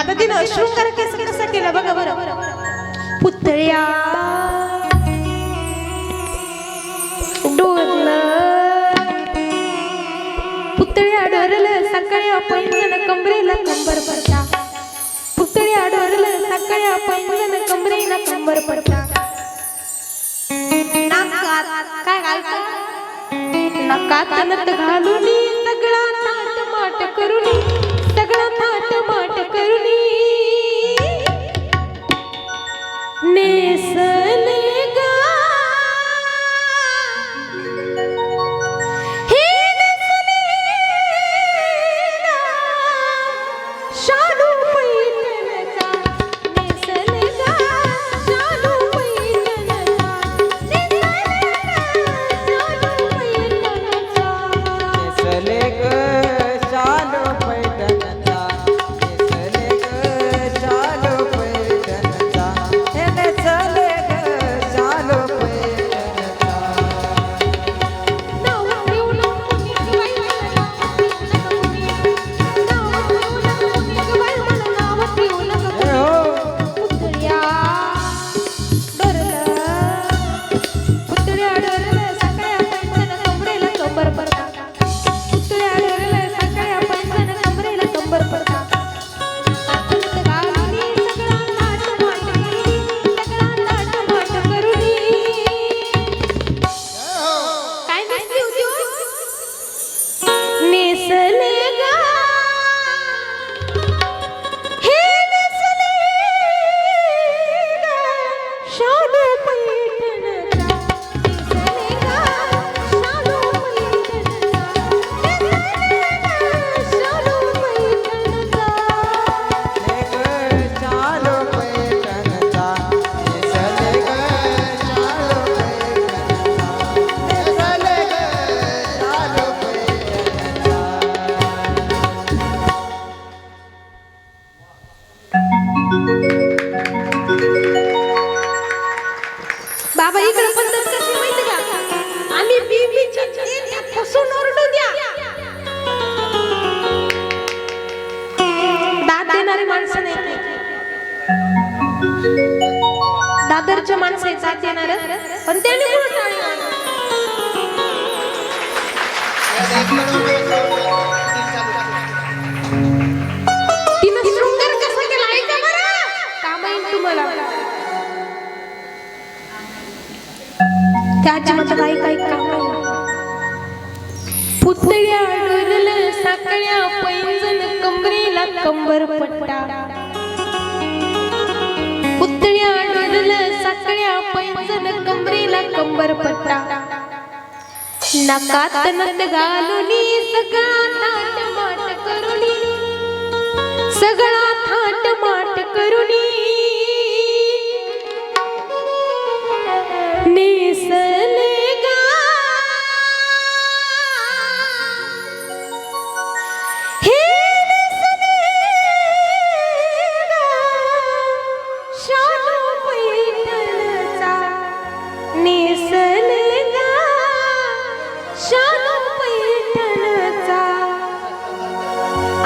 आता तिनं शृंगार केस कसा केला बघा बरं. पुतळ्या. डोरलं पुतळ्या डोरलं सकाळी आपण कमरेला कंबर पडता. पुतळ्या डोरलं सकाळी आपण कमरेला कंबर पडता. नाकात काय घालता नकात नत घालून सगळा नाट माट करून दादरच्या माणसे जात येणार पण त्यांनी तिनं शृंगार कसा केला? ऐका बरं. काम येईल तुम्हाला. त्याची काम पुतळ्या डोरलं साकळ्या पैंजण कमरेला कंबर पट्टा. पुतळ्या डोरलं कमरेला कंबर पट्टा नकात नत घालूनी सका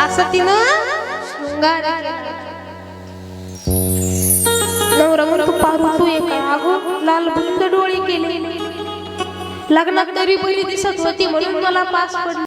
असं तिनं शृंगार केला नवरा म्हणतो पारू तू एक अगो लाल बुंद डोळे केले. लग्नात तरी पहिली दिसत होती म्हणून मला पास पडली.